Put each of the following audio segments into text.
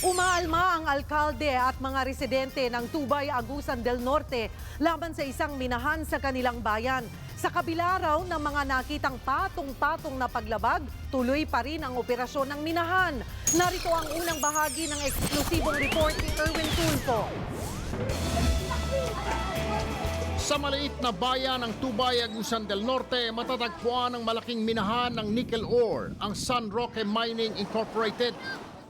Umaalma ang alkalde at mga residente ng Tubay, Agusan del Norte laban sa isang minahan sa kanilang bayan. Sa kabila raw ng mga nakitang patong-patong na paglabag, tuloy pa rin ang operasyon ng minahan. Narito ang unang bahagi ng eksklusibong report ni Erwin Tulfo. Sa maliit na bayan ng Tubay, Agusan del Norte, matatagpuan ang malaking minahan ng nickel ore, ang San Roque Mining Incorporated.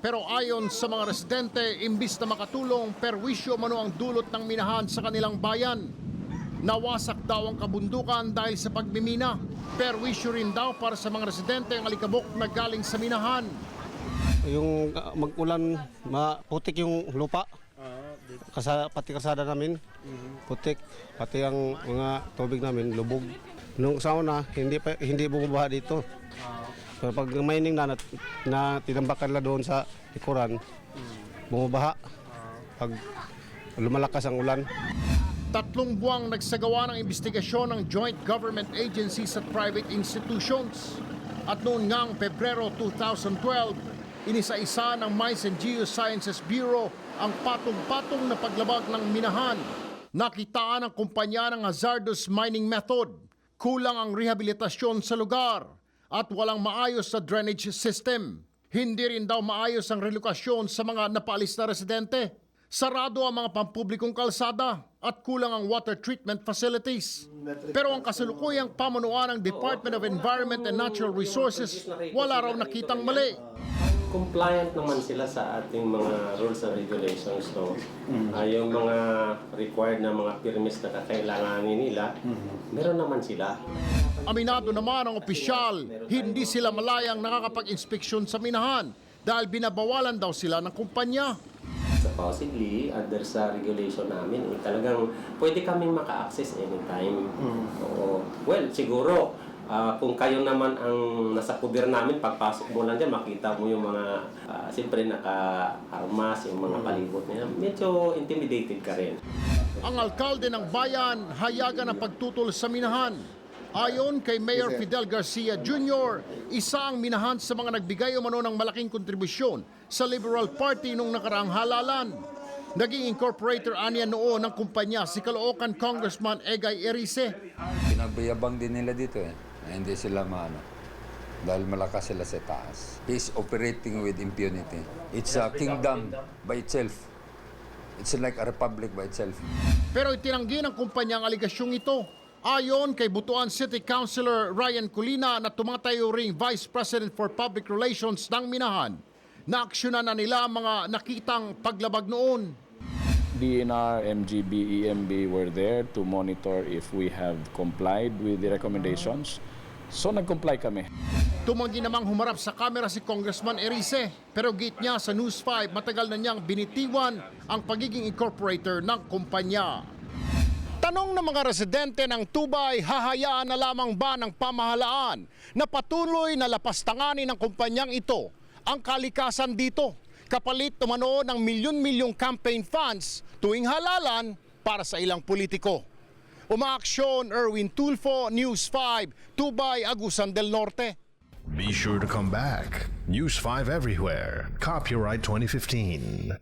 Pero ayon sa mga residente, imbis na makatulong, perwisyo mano ang dulot ng minahan sa kanilang bayan. Nawasak daw ang kabundukan dahil sa pagmimina. Perwisyo rin daw para sa mga residente ang alikabok na galing sa minahan. Yung uh, mag-ulan, maputik yung lupa. Kasa, pati kasada namin, putik. Pati ang mga tubig namin, lubog. Nung sa una, hindi, hindi bumabaha dito. Pero pag mining na, na, na tinambakan na doon sa likuran, bumabaha. Pag lumalakas ang ulan. Tatlong buwang nagsagawa ng investigasyon ng joint government agencies at private institutions. At noon ngang Pebrero 2012, inisa-isa ng Mines and Geosciences Bureau ang patong-patong na paglabag ng minahan. Nakitaan ang kumpanya ng hazardous mining method. Kulang ang rehabilitasyon sa lugar at walang maayos na drainage system. Hindi rin daw maayos ang relokasyon sa mga napaalis na residente. Sarado ang mga pampublikong kalsada at kulang ang water treatment facilities. Pero ang kasalukuyang pamunuan ng Department of Environment and Natural Resources wala raw nakitang mali. Compliant naman sila sa ating mga rules and regulations. So, ah, yung mga required na mga permits na kakailanganin nila, meron naman sila. Aminado naman ang opisyal, hindi sila malayang nakakapag-inspeksyon sa minahan dahil binabawalan daw sila ng kumpanya. So, possibly, under sa regulation namin, eh, talagang pwede kaming maka-access anytime. Oo. Well, siguro, ah, kung kayo naman ang nasa kuber namin, pagpasok mo lang dyan, makita mo yung mga, uh, siyempre naka-armas, yung mga palibot niya. Medyo intimidated ka rin. Ang alkalde ng bayan hayagan ang pagtutol sa minahan. Ayon kay Mayor Fidel Garcia Jr., isa ang minahan sa mga nagbigay umano ng malaking kontribusyon sa Liberal Party nung nakaraang halalan. Naging incorporator aniya noon ng kumpanya si Caloocan Congressman Egay Erice. Pinagbayabang din nila dito eh. Hindi sila maano. Dahil malakas sila sa taas. He's operating with impunity. It's a kingdom by itself. It's like a republic by itself. Pero itinanggi ng kumpanya ang aligasyong ito. Ayon kay Butuan City Councilor Ryan Colina na tumatayo ring Vice President for Public Relations ng Minahan, naaksyonan na nila ang mga nakitang paglabag noon. DNR, MGB, EMB were there to monitor if we have complied with the recommendations. So nag-comply kami. Tumanggi namang humarap sa kamera si Congressman Erice, pero gate niya sa News 5 matagal na niyang binitiwan ang pagiging incorporator ng kumpanya. Tanong ng mga residente ng Tubay, hahayaan na lamang ba ng pamahalaan na patuloy na lapastanganin ng kumpanyang ito ang kalikasan dito kapalit umano ng milyon-milyong campaign funds tuwing halalan para sa ilang politiko. Umaaksyon Erwin Tulfo, News 5, Tubay, Agusan del Norte. Be sure to come back. News 5 everywhere. Copyright 2015.